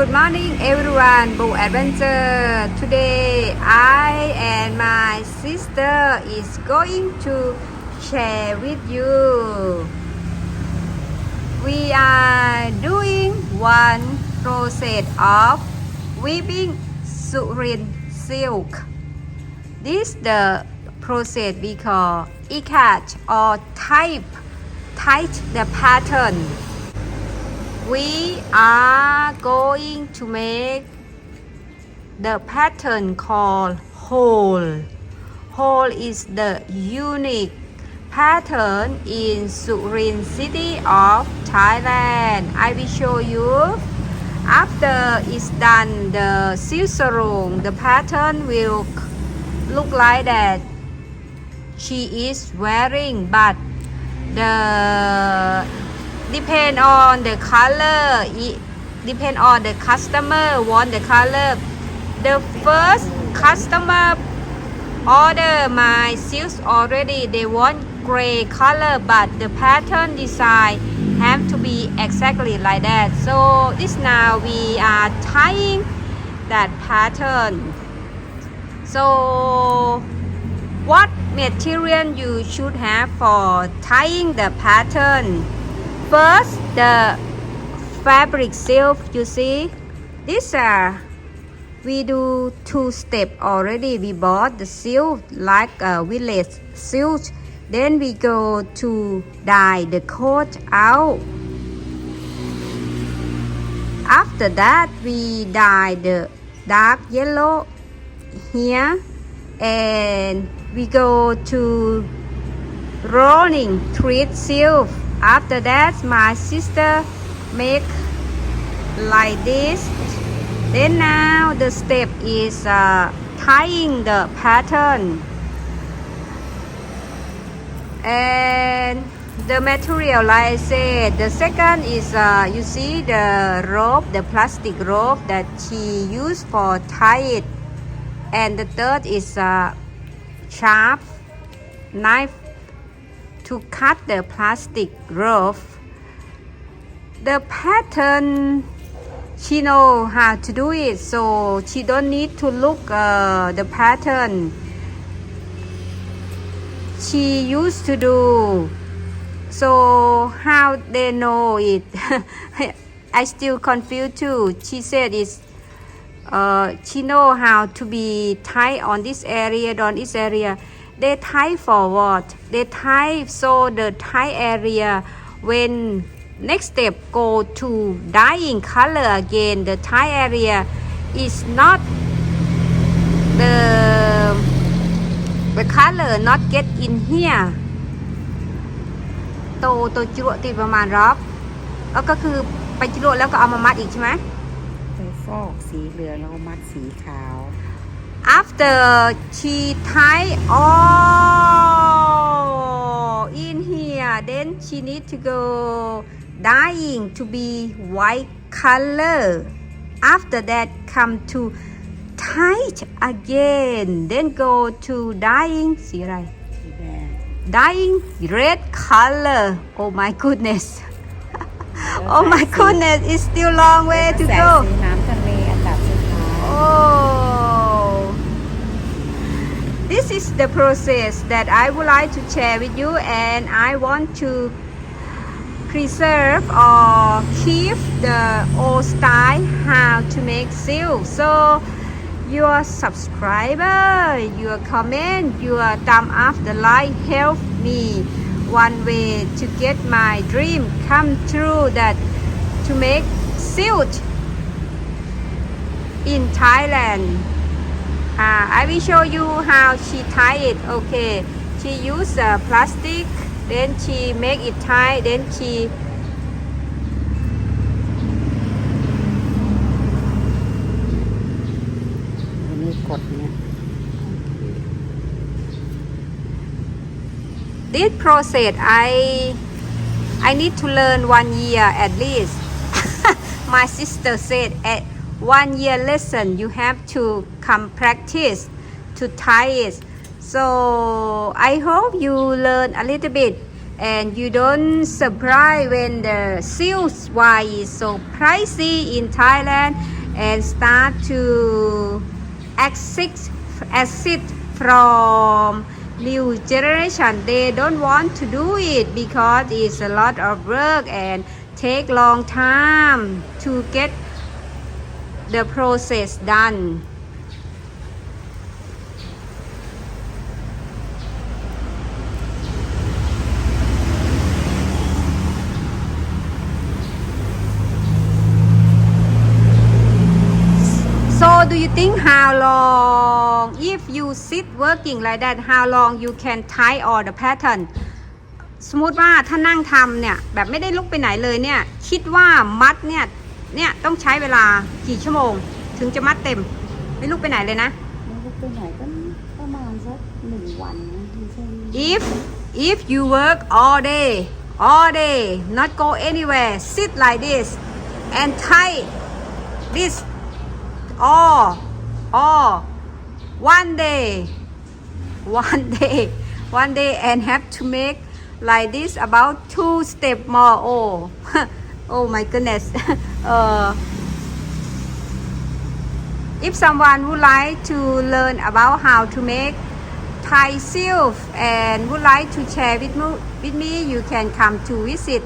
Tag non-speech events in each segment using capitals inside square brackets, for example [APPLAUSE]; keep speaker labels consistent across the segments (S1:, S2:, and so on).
S1: Good morning everyone, Boo Adventure. Today I and my sister is going to share with you. We are doing one process of weaving Surin silk. This the process we call ikat or type, type the pattern. We are going to make the pattern called hole. Hole is the unique pattern in Surin city of Thailand. I will show you. After it's done the scissor the pattern will look like that. She is wearing but the depend on the color it depend on the customer want the color. The first customer order my silks already they want gray color but the pattern design have to be exactly like that. So this now we are tying that pattern. So what material you should have for tying the pattern first the fabric silk you see. These are we do two step already. We bought the silk like a village silk. Then we go to dye the coat out. After that we dye the dark yellow here. And we go to rolling thread silk after that my sister make like this. Then now the step is uh, tying the pattern. And the material like I said the second is uh, you see the rope the plastic rope that she used for tie it. And the third is uh, sharp knife to cut the plastic roof. The pattern she know how to do it so she don't need to look uh, the pattern. She used to do so how they know it? [LAUGHS] I still confused too. She said it's uh, she know how to be tight on this area on this area they tie for what they tie so the tie area when next step go to dyeing color again the tie area is not the the color not get in here โตโตจุรติดประมาณรอบแล้วก็คือไปจุรแล้วก็เอามามัดอีกใช่ไหม
S2: ไปฟอกสีเหลืองแล้วก็มัดสีขาว
S1: after she tie all in here then she need to go dyeing to be white color after that come to tight again then go to dyeing สีอะไร
S2: สีแดง
S1: dyeing red color oh my goodness [LAUGHS] oh my goodness it's still long way to
S2: แสง
S1: go
S2: สีน้ำทะเลอันดับสุดท้าย
S1: Oh, The process that I would like to share with you, and I want to preserve or keep the old style how to make silk. So, your subscriber, your comment, your thumb up the like help me one way to get my dream come true that to make silk in Thailand. Uh, I will show you how she tie it. Okay, she use uh, plastic, then she make it tie, then she This process I I need to learn one year at least. [LAUGHS] My sister said at one year lesson you have to come practice to tie it. So I hope you learn a little bit and you don't surprise when the seals wine is so pricey in Thailand and start to exit exit from new generation they don't want to do it because it's a lot of work and take long time to get the process done do you think how long if you sit working like that how long you can tie all the pattern สมมติว่าถ้านั่งทำเนี่ย แบบไม่ได้ลุกไปไหนเลยเนี่ย คิดว่ามัดเนี่ย เนี่ยต้องใช้เวลากี่ชั่วโมง ถึงจะมัดเต็ม ไม่ลุกไปไหนเลยนะ
S2: ไม่รู้ไปไหนก็ประมาณสักหนึ่งวันนะไม่ใช่
S1: if if you work all day all day not go anywhere sit like this and tie this all. All. One day. One day. One day and have to make like this about two step more. Oh. [LAUGHS] Oh my goodness. [LAUGHS] Uh, if someone would like to learn about how to make Thai silk and would like to share with me, with me you can come to visit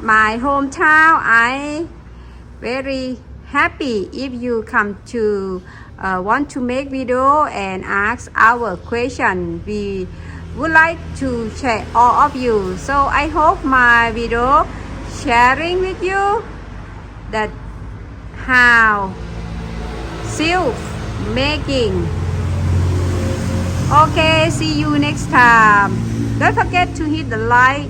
S1: my hometown. I very happy if you come to uh, want to make video and ask our question. We would like to share all of you. So I hope my video sharing with you that how silk making. Okay, see you next time. Don't forget to hit the like,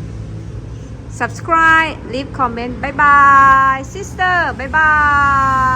S1: subscribe, leave comment. Bye bye, sister. Bye bye.